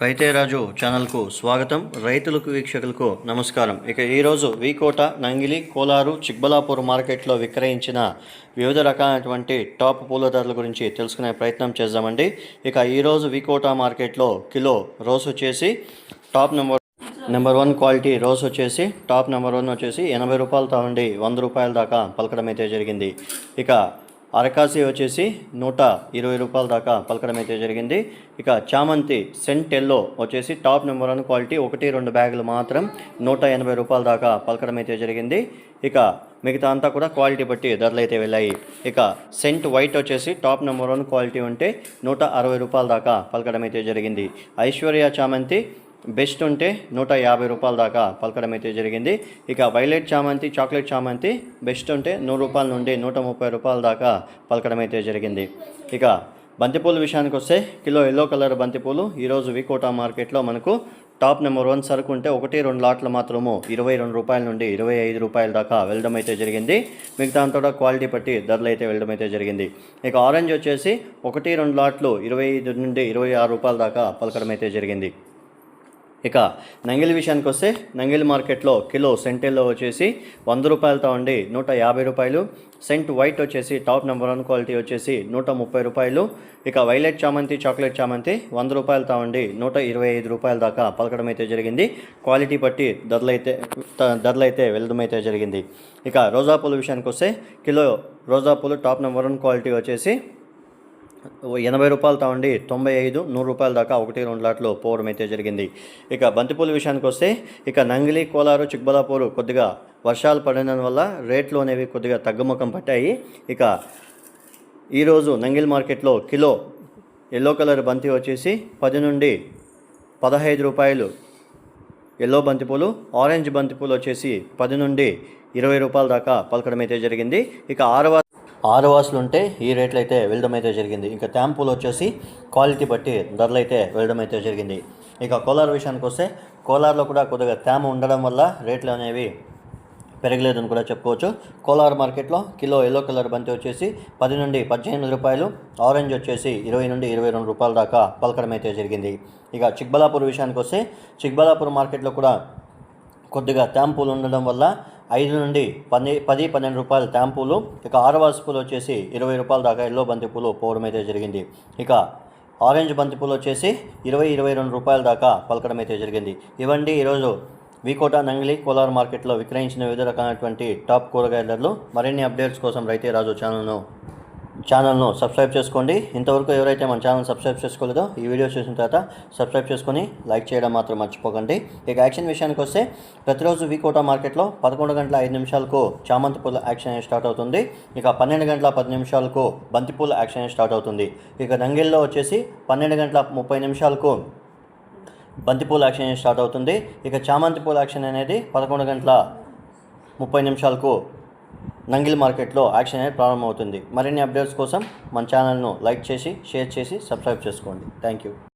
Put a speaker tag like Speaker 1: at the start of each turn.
Speaker 1: రైతే రాజు ఛానల్కు స్వాగతం. రైతులకు వీక్షకులకు నమస్కారం. ఇక ఈరోజు వీకోట నంగిలి కోలారు చిక్బలాపూర్ మార్కెట్లో విక్రయించిన వివిధ రకాలైనటువంటి టాప్ పూల ధరల గురించి తెలుసుకునే ప్రయత్నం చేద్దామండి. ఇక ఈరోజు వీకోట మార్కెట్లో కిలో రోస్ వచ్చేసి top number number one quality rose వచ్చేసి టాప్ నెంబర్ వన్ వచ్చేసి ఎనభై రూపాయలతో ఉండి వంద రూపాయల దాకా పలకడం అయితే జరిగింది. ఇక అరకాసి వచ్చేసి నూట ఇరవై రూపాయల దాకా పలకడం అయితే జరిగింది. ఇక చామంతి సెంట్ ఎల్లో వచ్చేసి టాప్ నెంబర్ వన్ క్వాలిటీ ఒకటి రెండు బ్యాగులు మాత్రం నూట ఎనభై రూపాయల దాకా పలకడం అయితే జరిగింది. ఇక మిగతా అంతా కూడా క్వాలిటీ బట్టి ధరలు అయితే వెళ్ళాయి. ఇక సెంట్ వైట్ వచ్చేసి టాప్ నెంబర్ వన్ క్వాలిటీ ఉంటే నూట అరవై రూపాయల దాకా పలకడం అయితే జరిగింది. ఐశ్వర్య చామంతి బెస్ట్ ఉంటే నూట యాభై రూపాయల దాకా పలకడం అయితే జరిగింది. ఇక వైలెట్ చామంతి చాక్లెట్ చామంతి బెస్ట్ ఉంటే నూరు రూపాయల నుండి నూట ముప్పై రూపాయల దాకా పలకడం అయితే జరిగింది. ఇక బంతిపూల విషయానికి వస్తే కిలో ఎల్లో కలర్ బంతిపూలు ఈరోజు వికోటా మార్కెట్లో మనకు టాప్ నెంబర్ వన్ సరుకు ఉంటే ఒకటి రెండు లాట్లు మాత్రము ఇరవై రెండు రూపాయల నుండి ఇరవై ఐదు రూపాయల దాకా వెళ్ళడం అయితే జరిగింది. మిగతా అంతా కూడా క్వాలిటీ బట్టి ధరలు అయితే వెళ్ళడం అయితే జరిగింది. ఇక ఆరెంజ్ వచ్చేసి ఒకటి రెండు లాట్లు ఇరవై ఐదు నుండి ఇరవై ఆరు రూపాయల దాకా పలకడం అయితే జరిగింది. ఇక నంగిలి విషయానికి వస్తే నంగిలి మార్కెట్లో కిలో సెంటెల్లో వచ్చేసి వంద రూపాయలతో ఉండి నూట యాభై రూపాయలు. సెంట్ వైట్ వచ్చేసి టాప్ నెంబర్ వన్ క్వాలిటీ వచ్చేసి నూట ముప్పై రూపాయలు. ఇక వైలెట్ చామంతి చాక్లెట్ చామంతి వంద రూపాయలతో ఉండి నూట ఇరవై ఐదు రూపాయల దాకా పలకడం అయితే జరిగింది. క్వాలిటీ బట్టి ధరలైతే ధరలైతే వెళ్ళడమైతే అయితే జరిగింది. ఇక రోజా పూల విషయానికి వస్తే కిలో రోజా పూలు టాప్ నెంబర్ వన్ క్వాలిటీ వచ్చేసి ఎనభై రూపాయలు ఉండి తొంభై ఐదు నూరు రూపాయల దాకా ఒకటి రెండు లాట్లు పోవడం అయితే జరిగింది. ఇక బంతిపూల విషయానికి వస్తే ఇక నంగిలి కోలారు చిక్బలాపూరు కొద్దిగా వర్షాలు పడినందువల్ల రేట్లు అనేవి కొద్దిగా తగ్గుముఖం పట్టాయి. ఇక ఈరోజు నంగిల్ మార్కెట్లో కిలో ఎల్లో కలర్ బంతి వచ్చేసి పది నుండి పదహైదు రూపాయలు. ఎల్లో బంతిపూలు ఆరెంజ్ బంతిపూలు వచ్చేసి పది నుండి ఇరవై రూపాయల దాకా పలకడం అయితే జరిగింది. ఇక ఆరవ ఆరు వాసులు ఉంటే ఈ రేట్లు అయితే వెళ్ళడం అయితే జరిగింది. ఇంకా ట్యాంపులు వచ్చేసి క్వాలిటీ బట్టి ధరలు అయితే వెళ్ళడం అయితే జరిగింది. ఇక కోలార్ విషయానికి వస్తే కోలార్లో కూడా కొద్దిగా తేమ ఉండడం వల్ల రేట్లు అనేవి పెరగలేదని కూడా చెప్పుకోవచ్చు. కోలార్ మార్కెట్లో కిలో ఎల్లో కలర్ బంతి వచ్చేసి పది నుండి పద్దెనిమిది రూపాయలు ఆరెంజ్ వచ్చేసి ఇరవై నుండి ఇరవై రెండు రూపాయల దాకా పలకడం అయితే జరిగింది. ఇక చిక్బలాపూర్ విషయానికి వస్తే చిక్బలాపూర్ మార్కెట్లో కూడా కొద్దిగా ట్యాంపులు ఉండడం వల్ల ఐదు నుండి పది పది పన్నెండు రూపాయల ట్యాంపూలు ఇక ఆరవాసి పూలు వచ్చేసి ఇరవై రూపాయల దాకా ఎల్లో బంతి పూలు పోవడం అయితే జరిగింది. ఇక ఆరెంజ్ బంతి పూలు వచ్చేసి ఇరవై ఇరవై రెండు రూపాయల దాకా పలకడం అయితే జరిగింది. ఇవండి ఈరోజు వికోట నంగిలి కోలార్ మార్కెట్లో విక్రయించిన వివిధ రకాలైనటువంటి టాప్ కూరగాయల ధరలు. మరిన్ని అప్డేట్స్ కోసం రైతే రాజు ఛానల్ను ఛానల్ను సబ్స్క్రైబ్ చేసుకోండి. ఇంతవరకు ఎవరైతే మన ఛానల్ సబ్స్క్రైబ్ చేసుకోలేదో ఈ వీడియో చూసిన తర్వాత సబ్స్క్రైబ్ చేసుకొని లైక్ చేయడం మాత్రం మర్చిపోకండి. ఇక యాక్షన్ విషయానికి వస్తే ప్రతిరోజు వీకోటా మార్కెట్లో పదకొండు గంటల ఐదు నిమిషాలకు చామంతి పూల యాక్షన్ స్టార్ట్ అవుతుంది. ఇక పన్నెండు గంటల పది నిమిషాలకు బంతిపూల యాక్షన్ స్టార్ట్ అవుతుంది. ఇక నంగిల్లో వచ్చేసి పన్నెండు గంటల ముప్పై నిమిషాలకు బంతిపూల యాక్షన్ స్టార్ట్ అవుతుంది. ఇక చామంతి పూల యాక్షన్ అనేది పదకొండు గంటల ముప్పై నిమిషాలకు నంగిల్ మార్కెట్లో యాక్షన్ అనేది ప్రారంభమవుతుంది. మరిన్ని అప్డేట్స్ కోసం మన ఛానల్ను లైక్ చేసి షేర్ చేసి సబ్స్క్రైబ్ చేసుకోండి. Thank you